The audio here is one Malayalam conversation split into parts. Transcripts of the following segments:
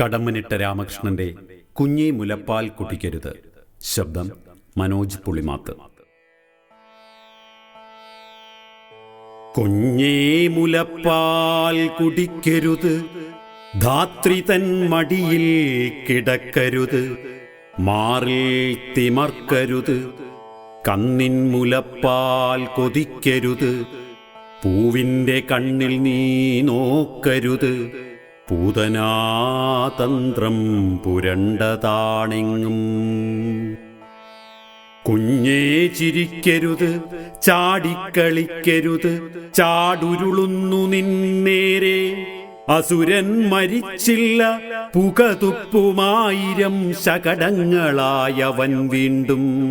കടമ്മനിട്ട രാമകൃഷ്ണന്റെ കുഞ്ഞി മുലപ്പാൽ കുടിക്കരുത്. ശബ്ദം മനോജ് പുളിമാത്ത്. കുഞ്ഞേ മുലപ്പാൽ കുടിക്കരുത്. ധാത്രി തൻ മടിയിൽ കിടക്കരുത്. മാറിൽ തിമർക്കരുത്. കന്നിൻ മുലപ്പാൽ കൊതിക്കരുത്. പൂവിന്റെ കണ്ണിൽ നീ നോക്കരുത്. പൂതനാതന്ത്രം പുരണ്ടതാണെങ്ങും. കുഞ്ഞേ ചിരിക്കരുത് ചാടിക്കളിക്കരുത് ചാടുരുളുന്നു നിന്നേരെ. അസുരൻ മരിച്ചില്ല പുകതുപ്പുമായിരം ശകടങ്ങളായവൻ വീണ്ടും.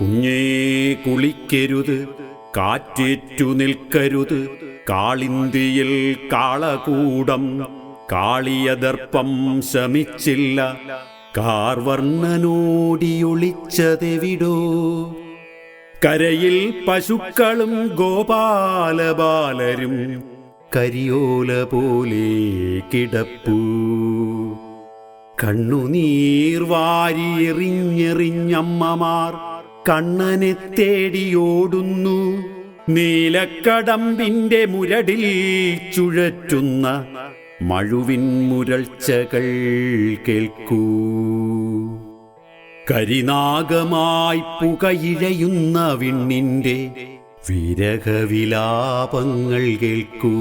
കുഞ്ഞേ കുളിക്കരുത് കാറ്റേറ്റു നിൽക്കരുത് കാളിന്തിയിൽ കാളകൂടം കാളിയദർപ്പം ശമിച്ചില്ല. കാർവർണനോടിയൊളിച്ചതെവിടോ? കരയിൽ പശുക്കളും ഗോപാലബാലരും കരിയോല പോലെ കിടപ്പൂ. കണ്ണുനീർ വാരിയെറിഞ്ഞെറിഞ്ഞമ്മമാർ കണ്ണനെ തേടിയോടുന്നു. നീലക്കടമ്പിന്റെ മുരടിൽ ചുഴറ്റുന്ന മഴുവിൻ മുരൾച്ചകൾ കേൾക്കൂ. കരിനാഗമായി പുകയിഴയുന്ന വിണ്ണിന്റെ വിരഹവിലാപങ്ങൾ കേൾക്കൂ.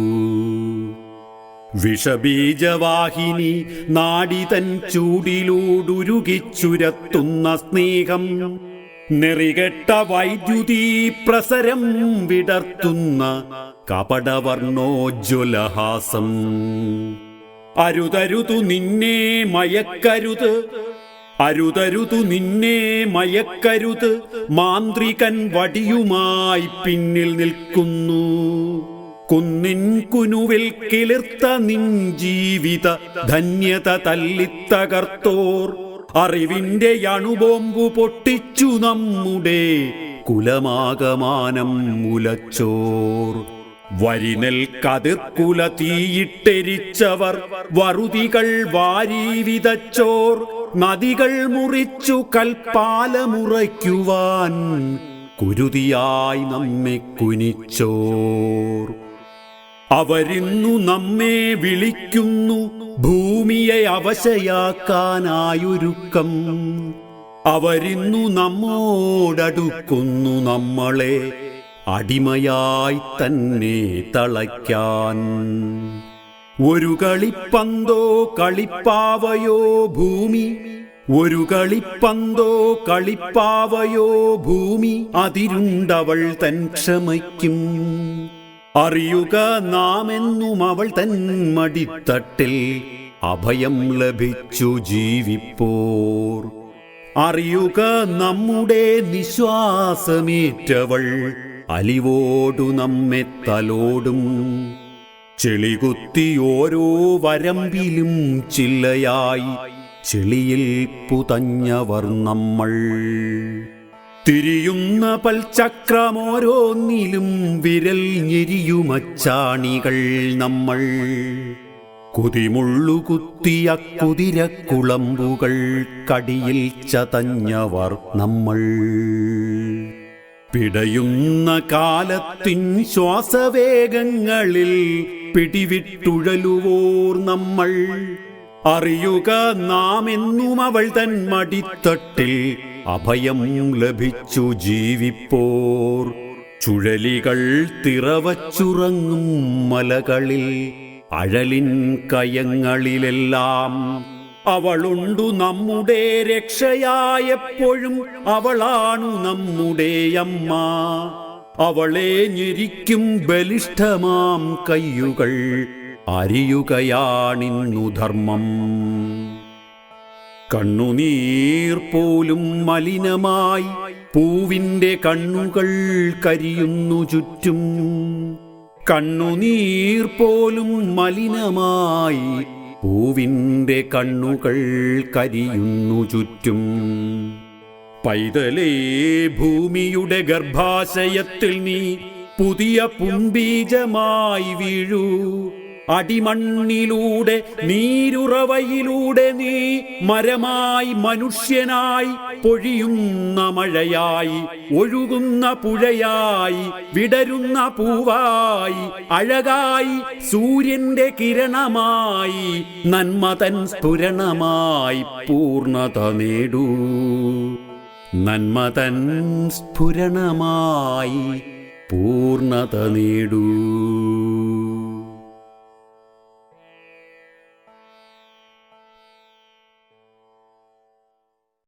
വിഷബീജവാഹിനി നാടിതൻ ചൂടിലൂടുരുകിച്ചുരത്തുന്ന സ്നേഹം നെറികെട്ട വൈദ്യുതി പ്രസരം വിടർത്തുന്ന കപടവർണോജ്വലഹാസം അരുതരുതു നിന്നെ മയക്കരുത് അരുതരുതു നിന്നെ മയക്കരുത് മാന്ത്രികൻ വടിയുമായി പിന്നിൽ നിൽക്കുന്നു. കുന്നിൻ കുനുവിൽ കിളിർത്ത നിൻ ജീവിത ധന്യത തല്ലിത്തകർത്തോർ അറിവിന്റെ അണുബോംബു പൊട്ടിച്ചു നമ്മുടെ കുലമാകമാനം മുലച്ചോർ. വരിനൽ കതിർക്കുല തീയിട്ടെരിച്ചവർ വറുതികൾ വാരി വിതച്ചോർ. നദികൾ മുറിച്ചു കൽപ്പാലമുറയ്ക്കുവാൻ കുരുതിയായി നമ്മെ കുനിച്ചോർ. അവരിന്നു നമ്മെ വിളിക്കുന്നു ഭൂമിയെ അവശയാക്കാനായൊരുക്കം. അവരിന്നു നമ്മോടടുക്കുന്നു നമ്മളെ അടിമയായി തന്നെ തളയ്ക്കാൻ. ഒരു കളിപ്പന്തോ കളിപ്പാവയോ ഭൂമി? ഒരു കളിപ്പന്തോ കളിപ്പാവയോ ഭൂമി? അതിരുണ്ടവൾ തൻ ക്ഷമയ്ക്കും. അറിയുക നാമെന്നും അവൾ തൻ മടിത്തട്ടിൽ അഭയം ലഭിച്ചു ജീവിപ്പോർ. അറിയുക നമ്മുടെ നിശ്വാസമേറ്റവൾ അലിവോടു നമ്മെ തലോടും. ചെളികുത്തി ഓരോ വരമ്പിലും ചില്ലയായി ചെളിയിൽ പുതഞ്ഞവർ നമ്മൾ. തിരിയുന്ന പൽചക്രമോരോന്നിലും വിരൽ ഞെരിയുമച്ചാണികൾ നമ്മൾ. കുതിമുള്ളു കുത്തിയ കുതിരക്കുളമ്പുകൾ കടിയിൽ ചതഞ്ഞവർ നമ്മൾ. പിടയുന്ന കാലത്തിൻ ശ്വാസവേഗങ്ങളിൽ പിടിവിട്ടുഴലുവോർ നമ്മൾ. അറിയുക നാമെന്നും അവൾ തൻ മടിത്തട്ടിൽ അഭയം ലഭിച്ചു ജീവിപ്പോർ. ചുഴലികൾ തിറവച്ചുറങ്ങും മലകളിൽ. അഴലിൻ കയങ്ങളിലെല്ലാം അവളുണ്ടു നമ്മുടെ രക്ഷയായെപ്പോഴും. അവളാണു നമ്മുടെ അമ്മ. അവളെ ഞെരിക്കും ബലിഷ്ഠമാം കയ്യുകൾ. അരിയുകയാണിന്നു ധർമ്മം. കണ്ണുനീർ പോലും മലിനമായി പൂവിന്റെ കണ്ണുകൾ കരിയുന്നു ചുറ്റും. കണ്ണുനീർ പോലും മലിനമായി പൂവിന്റെ കണ്ണുകൾ കരിയുന്നു ചുറ്റും. പൈതലേ ഭൂമിയുടെ ഗർഭാശയത്തിൽ നീ പുതിയ പുംബീജമായി വീഴൂ. അടിമണ്ണിലൂടെ നീരുറവയിലൂടെ നീ മരമായി മനുഷ്യനായി പൊഴിയുന്ന മഴയായി ഒഴുകുന്ന പുഴയായി വിടരുന്ന പൂവായി അഴകായി സൂര്യന്റെ കിരണമായി നന്മതൻ സ്ഫുരണമായി പൂർണത നേടൂ. നന്മതൻ സ്ഫുരണമായി പൂർണത നേടൂ.